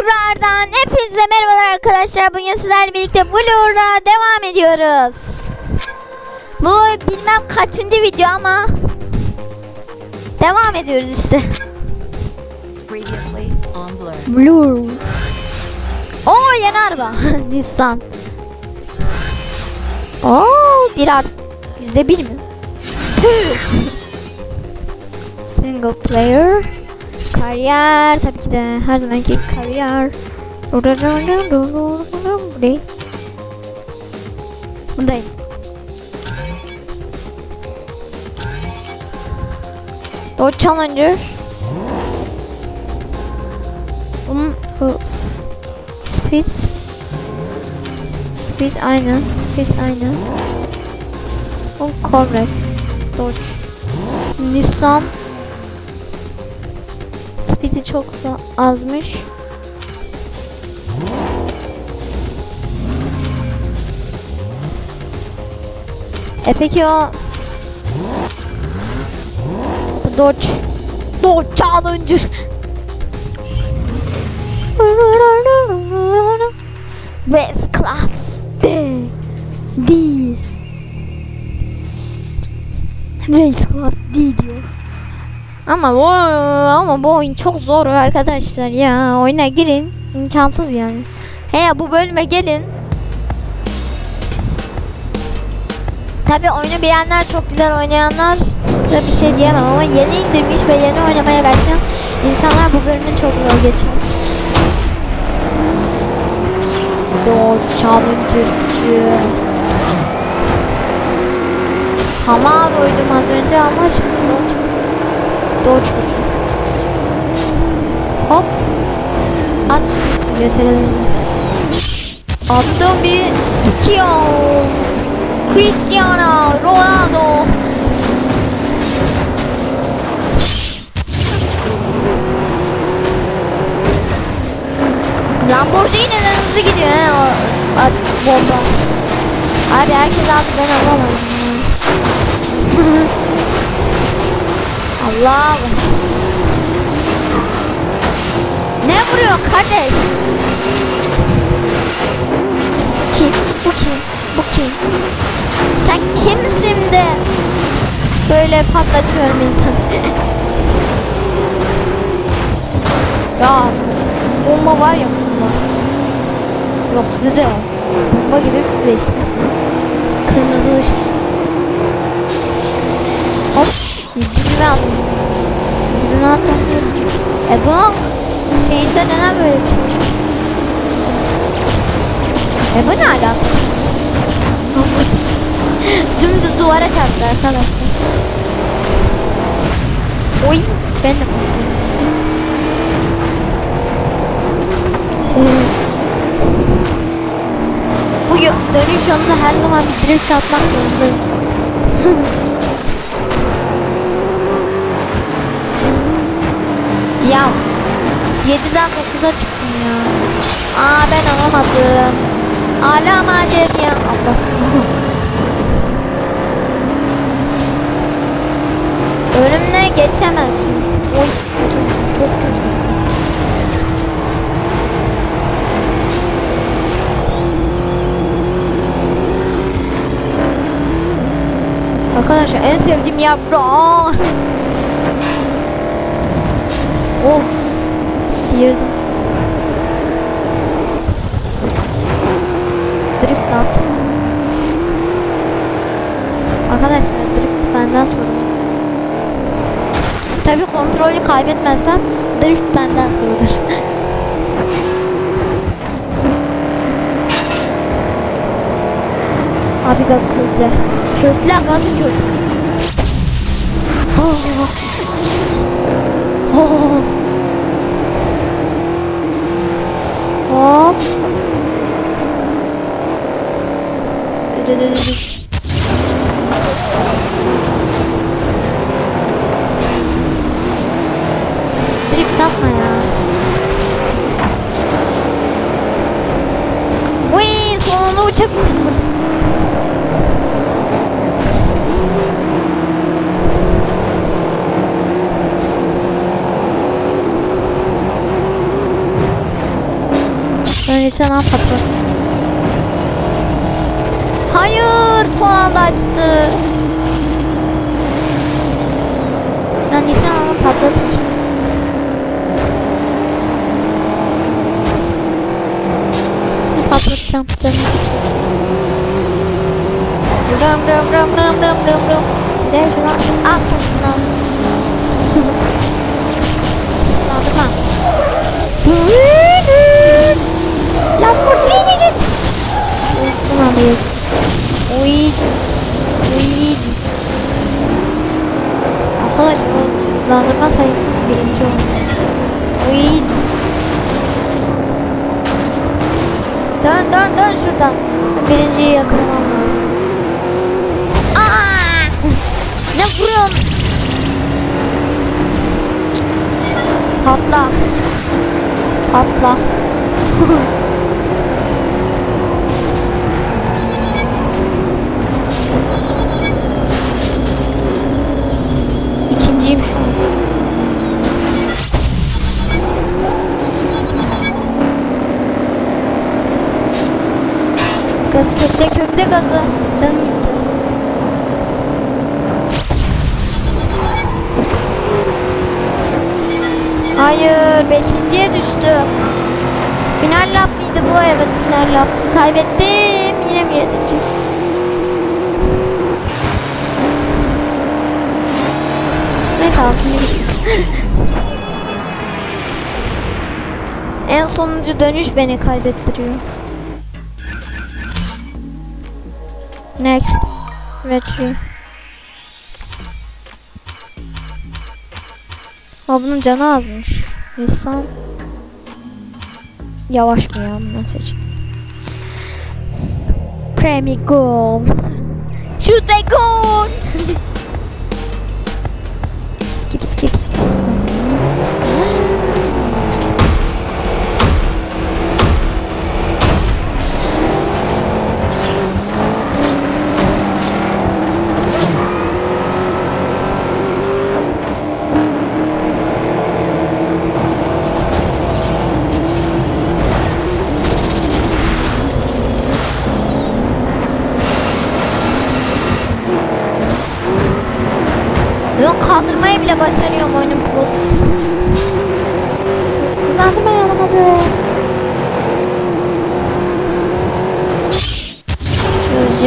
Tekrardan hepinize merhabalar arkadaşlar. Bugün sizlerle birlikte Blur'a devam ediyoruz. Bu bilmem kaçıncı video ama devam ediyoruz işte. Blur. Oo yeni araba. Nissan. Oo bir art. Yüzde bir mi? Single player. Kariyer tabii ki de her zamanki kariyer. Buradayım. Bundayım. Dodge Challenger. Bunun hız. Speed. Speed aynı. Speed aynı. Bu Corvette. Dodge. Nissan. Speed'i çok azmış. E peki o Dodge Dodge Challenger Best class D D Race class D diyor. Ama bu ama bu oyun çok zor arkadaşlar ya. Oyuna girin. imkansız yani. He bu bölüme gelin. Tabi oyunu bilenler çok güzel oynayanlar da bir şey diyemem ama yeni indirmiş ve yeni oynamaya başlayan insanlar bu bölümün çok zor geçer. Dodge Challenger'cı. Camaro'ydum az önce ama şimdi Dodge. Dodge Dodge. Hop. At. Üretelim. Attım bir iki Cristiano Ronaldo. Lamborghini'den hızlı gidiyor he o at, bomba. Abi herkes aldı ben alamadım. ya. Allah. Ne vuruyor kardeş? Kim? Bu kim? Bu kim? Sen kimsin de böyle patlatıyorum insanı? ya bomba var ya bomba. Yok füze. Bomba gibi füze işte. Kırmızı ışık. Hop. Dibime attım. Dibime attım. E bunun şeyinde neden böyle bir şey? E bu ne alaka? Dümdüz duvara çarptı arkadaşlar. Oy ben de korktum. Bu dönüş yolunda her zaman bir drift atmak zorundayım. ya 7'den 9'a çıktım ya. Aa ben alamadım. Alamadım ya. Allah. Önümne geçemezsin. Oy çok kötü. Arkadaşlar en sevdiğim. Aa. Of. Sıyırdım. Drift at. Arkadaşlar drift benden sorulur. Tabi kontrolü kaybetmezsem drift benden sorulur. Abi gaz kökle. Kökle gazı kök. Oh. Oh. Hop. Dı dı dı. Drift atma ya. Nişan al patlasın. Hayır son anda açtı. Şuradan nişan alın patlatır. Patlatacağım canım. Ram ram ram ram ram ram ram. Bir şuradan al şuradan. Lamborghini git. Olsun alıyoruz. Uyit. Uyit. Arkadaş bu hızlandırma sayısı birinci oldu. Uyit. Dön dön dön şuradan. Birinciyi yakalamam lazım. Aa! Ne vuruyorsun? Patla. Patla. Gaz kökle kökle gazı. Canım gitti. Hayır, beşinciye düştü. Final lap mıydı bu? Evet, final lap. Kaybettim. Yine mi yedinci? Neyse altını. En sonuncu dönüş beni kaybettiriyor. Next. Retry. Ha bunun canı azmış. İnsan yavaş mı ya bundan seç. Premier goal. Shoot ve goal.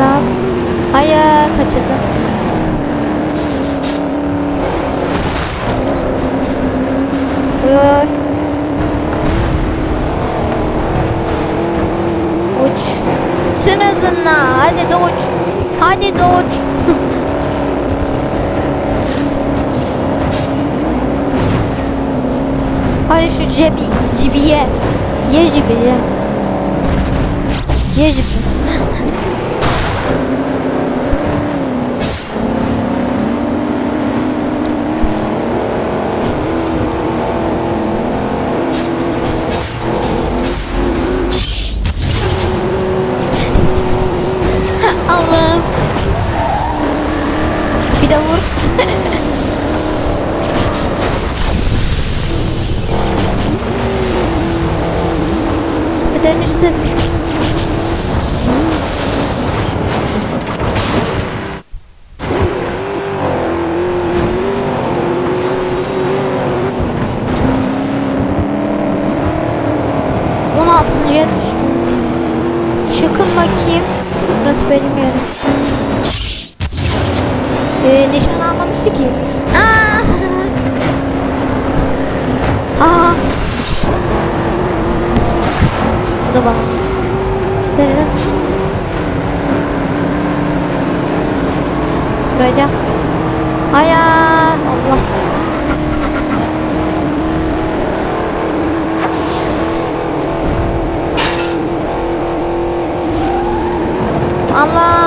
At. Hayır kaçırdım. Oy. Uç. Sün hızınla. Hadi de uç. Hadi de uç. Hadi şu cebi, cibi ye. Ye cibi ye. Ye dönüşte altıncıya düştüm. Çıkın bakayım. Burası benim yerim. Ee, nişan almamıştı ki. Aa! Aa! Burada bak. Nerede? Duracak. Hayır. Allah. Allah.